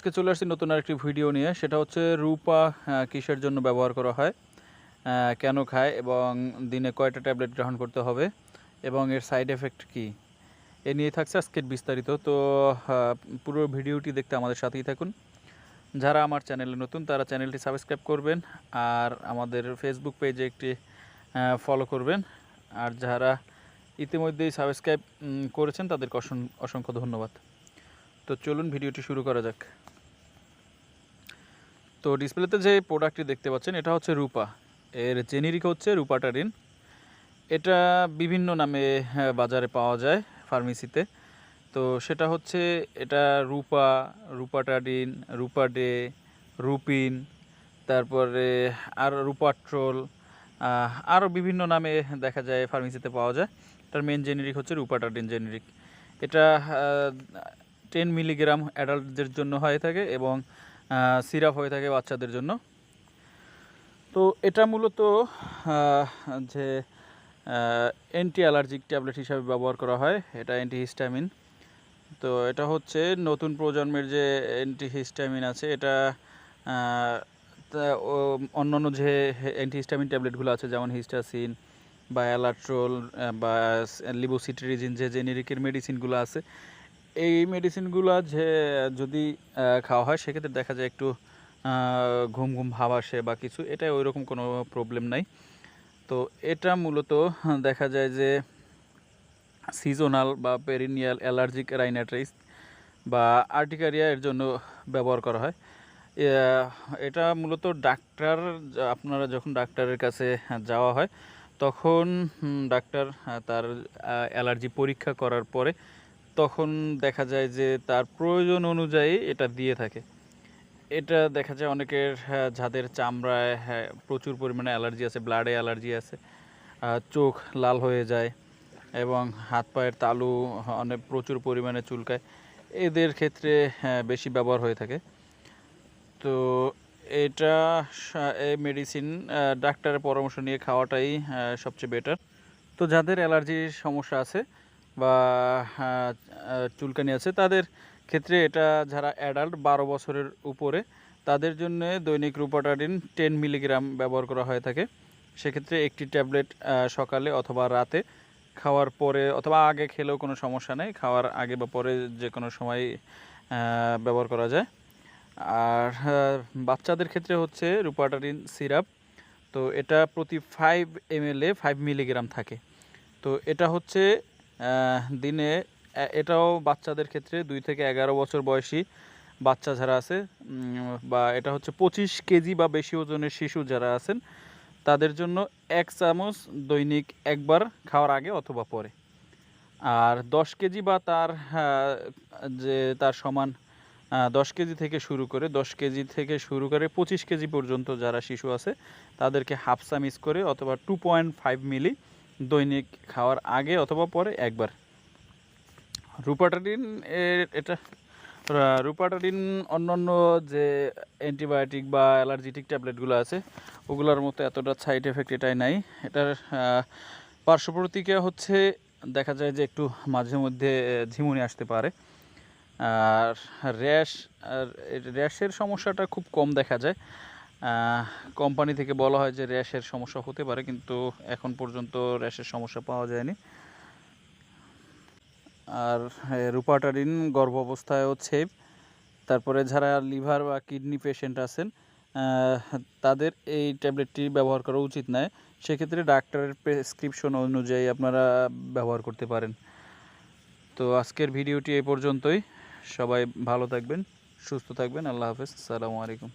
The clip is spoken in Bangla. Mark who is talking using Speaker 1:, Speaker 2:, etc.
Speaker 1: আজকে চলে আসছি নতুন আরেকটি ভিডিও নিয়ে। সেটা হচ্ছে রূপা কিসের জন্য ব্যবহার করা হয় কেন খায় এবং দিনে কয়টা ট্যাবলেট গ্রহণ করতে হবে এবং এর সাইড এফেক্ট কী? এ নিয়ে থাকছে আজকের বিস্তারিত। তো পুরো ভিডিওটি দেখতে আমাদের সাথেই থাকুন। যারা আমার চ্যানেলে নতুন, তারা চ্যানেলটি সাবস্ক্রাইব করবেন আর আমাদের ফেসবুক পেজে একটি ফলো করবেন। আর যারা ইতিমধ্যেই সাবস্ক্রাইব করেছেন, তাদেরকে অসংখ্য ধন্যবাদ। তো চলুন ভিডিওটি শুরু করা যাক। তো ডিসপ্লেতে যে প্রোডাক্টটি দেখতে পাচ্ছেন এটা হচ্ছে রূপা। এর জেনেরিক হচ্ছে রূপাটারিন এটা বিভিন্ন নামে হ্যাঁ, বাজারে পাওয়া যায় ফার্মেসিতে। তো সেটা হচ্ছে এটা রূপা রূপাটাডিন রূপাডে রুপিন তারপরে আর রূপাট্রোল আরও বিভিন্ন নামে দেখা যায় ফার্মেসিতে পাওয়া যায়। এটার মেন জেনেরিক হচ্ছে রূপাটাডিন জেনেরিক এটা টেন মিলিগ্রাম অ্যাডাল্টদের জন্য হয়ে থাকে এবং সিরাপ হয়ে থাকে বাচ্চাদের জন্য। তো এটা মূলত যে অ্যান্টি অ্যালার্জিক ট্যাবলেট হিসাবে ব্যবহার করা হয়, এটা অ্যান্টিহিস্টামিন তো এটা হচ্ছে নতুন প্রজন্মের যে অ্যান্টিহিস্টামিন আছে, এটা অন্যান্য যে অ্যান্টিহিস্টামিন ট্যাবলেটগুলো আছে, যেমন হিস্টাসিন বা অ্যালাট্রোল বা লিবোসিট্রিজিন, যে জেনেরিকের মেডিসিনগুলো আছে এই মেডিসিনগুলো যে, যদি খাওয়া হয়, সেক্ষেত্রে দেখা যায় একটু ঘুম ঘুম ভাব আসে বা কিছু এটা ওই রকম কোনো প্রবলেম নাই। তো এটা মূলত দেখা যায় যে সিজনাল বা পেরিনিয়াল অ্যালার্জিক রাইনাইটিস বা আর্টিকারিয়া এর জন্য ব্যবহার করা হয়। এটা মূলত ডাক্তার, আপনারা যখন ডাক্তারের কাছে যাওয়া হয়, তখন ডাক্তার তার অ্যালার্জি পরীক্ষা করার পরে তখন দেখা যায় যে তার প্রয়োজন অনুযায়ী এটা দিয়ে থাকে। এটা দেখা যায় অনেকের হ্যাঁ, যাদের চামড়ায় হ্যাঁ, প্রচুর পরিমাণে অ্যালার্জি আছে ব্লাডে অ্যালার্জি আছে চোখ লাল হয়ে যায় এবং হাত পায়ের তালু অনেক প্রচুর পরিমাণে চুলকায়। এদের ক্ষেত্রে হ্যাঁ, বেশি ব্যবহার হয়ে থাকে। তো এটা এই মেডিসিন ডাক্তারের পরামর্শ নিয়ে খাওয়াটাই সবচেয়ে বেটার। তো যাদের অ্যালার্জির সমস্যা আছে বা আহ, চুলকানি আছে তাদের ক্ষেত্রে এটা যারা অ্যাডাল্ট বারো বছরের উপরে তাদের জন্য দৈনিক রূপাটাডিন টেন মিলিগ্রাম ব্যবহার করা হয়ে থাকে। সেক্ষেত্রে একটি ট্যাবলেট সকালে অথবা রাতে খাওয়ার পরে অথবা আগে খেলেও কোনো সমস্যা নেই খাওয়ার আগে বা পরে যে কোনো সময় ব্যবহার করা যায়। আর বাচ্চাদের ক্ষেত্রে হচ্ছে রুপাটারিন সিরাপ তো এটা প্রতি five M L five milligram থাকে। তো এটা হচ্ছে দিনে এটাও বাচ্চাদের ক্ষেত্রে দুই থেকে এগারো বছর বয়সী বাচ্চা যারা আছে বা এটা হচ্ছে পঁচিশ কেজি বা বেশি ওজনের শিশু যারা আছেন, তাদের জন্য এক চামচ দৈনিক একবার খাওয়ার আগে অথবা পরে। আর দশ কেজি বা তার যে তার সমান দশ কেজি থেকে শুরু করে, দশ কেজি থেকে শুরু করে পঁচিশ কেজি পর্যন্ত যারা শিশু আছে, তাদেরকে হাফ চামিচ করে অথবা টু পয়েন্ট ফাইভ মিলি দৈনিক খাওয়ার আগে অথবা পরে একবার। রূপাটাডিন এর এটা রা- রূপাটাডিন অন্যান্য যে অ্যান্টিবায়োটিক বা অ্যালার্জিটিক ট্যাবলেটগুলো আছে ওগুলোর মতো এতটা সাইড এফেক্ট এটাই নাই। এটার আহ, পার্শ্ব প্রতিক্রিয়া হচ্ছে দেখা যায় যে একটু মাঝে মধ্যে ঝিমুনি আসতে পারে। আর র্যাশ আর র্যাশের সমস্যাটা খুব কম দেখা যায়। কোম্পানি থেকে বলা হয় যে র্যাশের সমস্যা হতে পারে, কিন্তু এখন পর্যন্ত র্যাশের সমস্যা পাওয়া যায়নি। আর রুপাটারিন গর্ভ অবস্থায়ও সেভ তারপরে যারা লিভার বা কিডনি পেশেন্ট আছেন তাদের এই ট্যাবলেটটি ব্যবহার করা উচিত নয়। সেক্ষেত্রে ডাক্তারের প্রেসক্রিপশন অনুযায়ী আপনারা ব্যবহার করতে পারেন। তো আজকের ভিডিওটি এই পর্যন্তই। সবাই ভালো থাকবেন, সুস্থ থাকবেন। আল্লাহ হাফেজ। আসসালামু আলাইকুম।